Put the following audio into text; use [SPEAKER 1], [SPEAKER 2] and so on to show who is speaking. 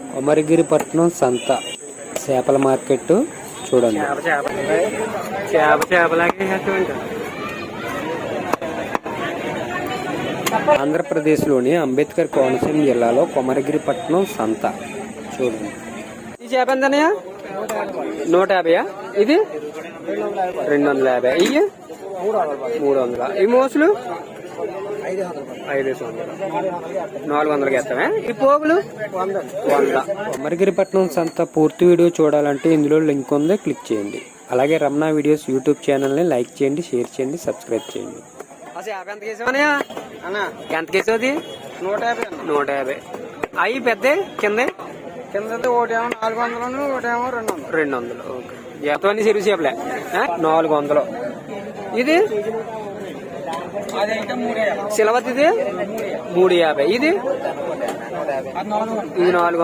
[SPEAKER 1] కొమరగిరిపట్నం సంత. చేపల మార్కెట్ చూడండి. ఆంధ్రప్రదేశ్లోని అంబేద్కర్ కోనసీమ జిల్లాలో కొమరగిరిపట్నం సంత. చూడండి.
[SPEAKER 2] ఈ చేప ఎంతనయ్యా? నూట యాభైయా? ఇది? రెండు వందల యాభై. ఇవి మూడు వందల. ఈ మోసులు? ఐదు నాలుగు వందలకి వేస్తామే ఈ పోగులు? వంద. వంద
[SPEAKER 1] కొమరగిరిపట్నం సంత పూర్తి వీడియో చూడాలంటే ఇందులో లింక్ ఉంది క్లిక్ చేయండి. అలాగే రమణ వీడియోస్ యూట్యూబ్ ఛానల్ని లైక్ చేయండి షేర్ చేయండి సబ్స్క్రైబ్ చేయండి.
[SPEAKER 2] ఎంత కేసావు నూట యాభై నూట యాభై. అవి పెద్ద? కింద? కింద ఒకటేమో నాలుగు వందలు ఒకటేమో రెండు వందలు. రెండు వందలు ఓకే. ఎంతమంది ఆ? నాలుగు వందలు. ఇది? సిలవత్ ఇది మూడు యాభై. ఇది? ఇది నాలుగు